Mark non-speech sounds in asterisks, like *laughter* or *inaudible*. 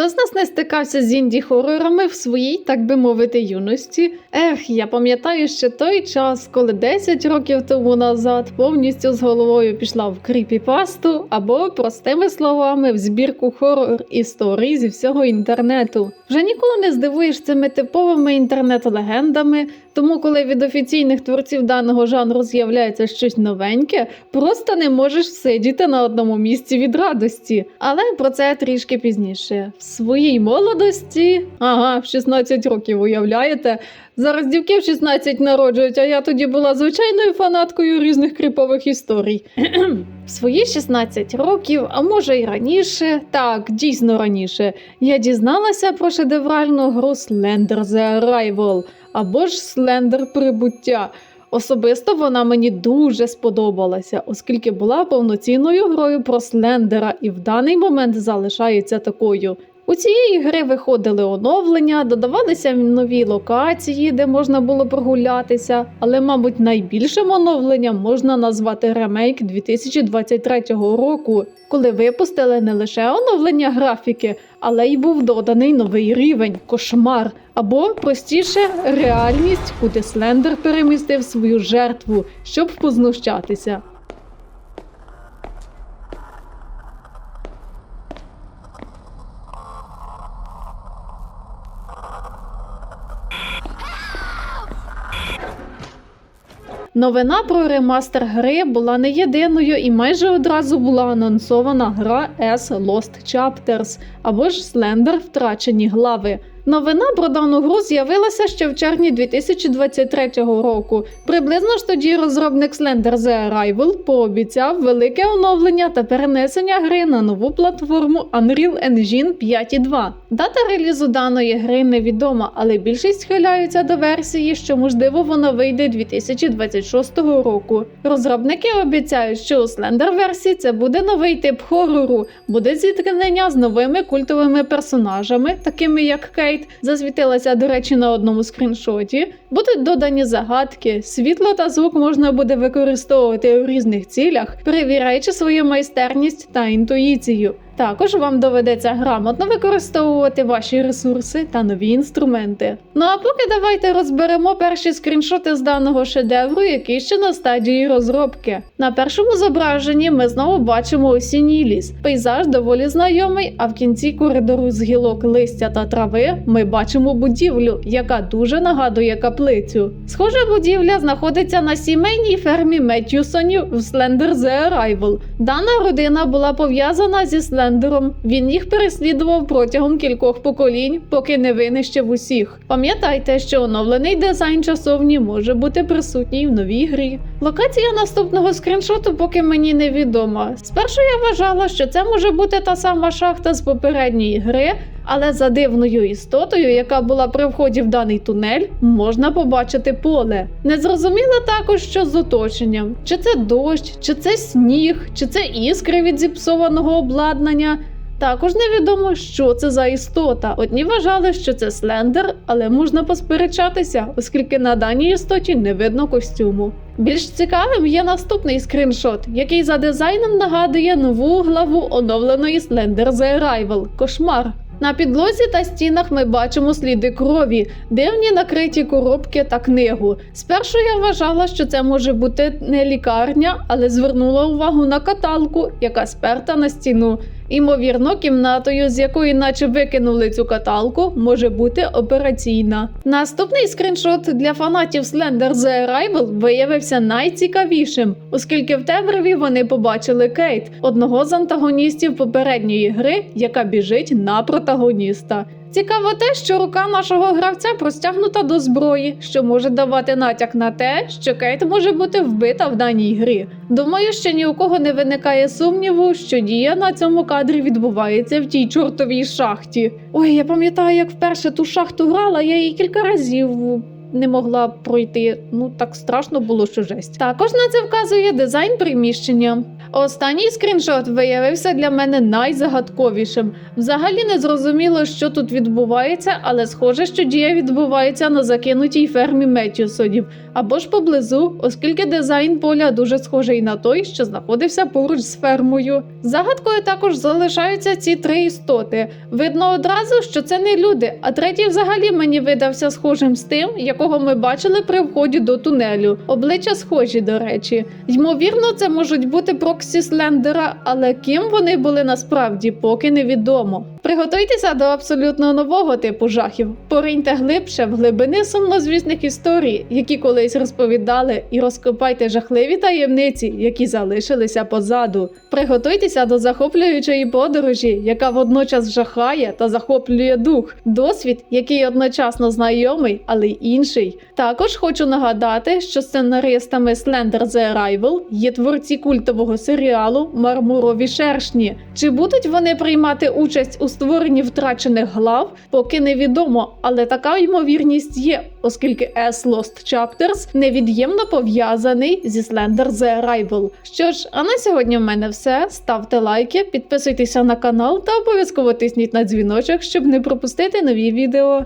Хто з нас не стикався з інді-хорорами в своїй, так би мовити, юності? Ех, я пам'ятаю ще той час, коли 10 років тому назад повністю з головою пішла в кріпіпасту або, простими словами, в збірку хорор історій зі всього інтернету. Вже ніколи не здивуєш цими типовими інтернет-легендами, тому коли від офіційних творців даного жанру з'являється щось новеньке, просто не можеш сидіти на одному місці від радості. Але про це трішки пізніше. Своїй молодості, ага, в 16 років уявляєте. Зараз дівки в 16 народжують, а я тоді була звичайною фанаткою різних кріпових історій. *clears throat* В свої 16 років, а може й раніше, так, дійсно раніше, я дізналася про шедевральну гру Slender The Arrival або ж Slender Прибуття. Особисто вона мені дуже сподобалася, оскільки була повноцінною грою про Слендера і в даний момент залишається такою. У цієї гри виходили оновлення, додавалися нові локації, де можна було прогулятися, але, мабуть, найбільшим оновленням можна назвати ремейк 2023 року, коли випустили не лише оновлення графіки, але й був доданий новий рівень кошмар, або простіше реальність, куди Слендер перемістив свою жертву, щоб познущатися. Новина про ремастер гри була не єдиною і майже одразу була анонсована гра S Lost Chapters або ж Slender Втрачені глави. Новина про дану гру з'явилася ще в червні 2023 року. Приблизно ж тоді розробник Slender The Arrival пообіцяв велике оновлення та перенесення гри на нову платформу Unreal Engine 5.2. Дата релізу даної гри невідома, але більшість схиляються до версії, що можливо вона вийде 2026 року. Розробники обіцяють, що у Slender версії це буде новий тип хорору, буде зіткнення з новими культовими персонажами, такими як Кейт, засвітилася, до речі, на одному скріншоті. Будуть додані загадки, світло та звук можна буде використовувати у різних цілях, перевіряючи свою майстерність та інтуїцію. Також вам доведеться грамотно використовувати ваші ресурси та нові інструменти. Ну а поки давайте розберемо перші скріншоти з даного шедевру, який ще на стадії розробки. На першому зображенні ми знову бачимо осінній ліс. Пейзаж доволі знайомий, а в кінці коридору з гілок листя та трави ми бачимо будівлю, яка дуже нагадує каплицю. Схожа будівля знаходиться на сімейній фермі Меттюсонів в Slender The Arrival. Дана родина була пов'язана зі Слендером. Він їх переслідував протягом кількох поколінь, поки не винищив усіх. Пам'ятайте, що оновлений дизайн часовні може бути присутній в новій грі. Локація наступного скріншоту поки мені невідома. Спершу я вважала, що це може бути та сама шахта з попередньої гри. Але за дивною істотою, яка була при вході в даний тунель, можна побачити поле. Незрозуміло також, що з оточенням: чи це дощ, чи це сніг, чи це іскри від зіпсованого обладнання. Також невідомо, що це за істота. Одні вважали, що це слендер, але можна посперечатися, оскільки на даній істоті не видно костюму. Більш цікавим є наступний скріншот, який за дизайном нагадує нову главу оновленої Slender The Arrival – кошмар. На підлозі та стінах ми бачимо сліди крові, дивні накриті коробки та книгу. Спершу я вважала, що це може бути не лікарня, але звернула увагу на каталку, яка сперта на стіну. Імовірно, кімнатою, з якої наче викинули цю каталку, може бути операційна. Наступний скріншот для фанатів Slender The Arrival виявився найцікавішим, оскільки в темряві вони побачили Кейт, одного з антагоністів попередньої гри, яка біжить на протагоніста. Цікаво те, що рука нашого гравця простягнута до зброї, що може давати натяк на те, що Кейт може бути вбита в даній грі. Думаю, що ні у кого не виникає сумніву, що дія на цьому кадрі відбувається в тій чортовій шахті. Ой, я пам'ятаю, як вперше ту шахту грала, я її кілька разів не могла пройти. Ну так страшно було, що жесть. Також на це вказує дизайн приміщення. Останній скріншот виявився для мене найзагадковішим. Взагалі не зрозуміло, що тут відбувається, але схоже, що дія відбувається на закинутій фермі Меттюсонів або ж поблизу, оскільки дизайн поля дуже схожий на той, що знаходився поруч з фермою. Загадкою також залишаються ці три істоти. Видно одразу, що це не люди, а третій взагалі мені видався схожим з тим, якого ми бачили при вході до тунелю. Обличчя схожі, до речі. Ймовірно, це можуть бути проксі Слендера, але ким вони були насправді, поки невідомо. Приготуйтеся до абсолютно нового типу жахів. Пориньте глибше в глибини сумнозвісних історій, які колись розповідали, і розкопайте жахливі таємниці, які залишилися позаду. Приготуйтеся до захоплюючої подорожі, яка водночас жахає та захоплює дух. Досвід, який одночасно знайомий, але й інший. Також хочу нагадати, що сценаристами Slender The Arrival є творці культового серіалу Мармурові шершні. Чи будуть вони приймати участь у створенні втрачених глав, поки невідомо, але така ймовірність є, оскільки S Lost Chapters невід'ємно пов'язаний зі Slender The Arrival. Що ж, а на сьогодні в мене все. Ставте лайки, підписуйтеся на канал та обов'язково тисніть на дзвіночок, щоб не пропустити нові відео.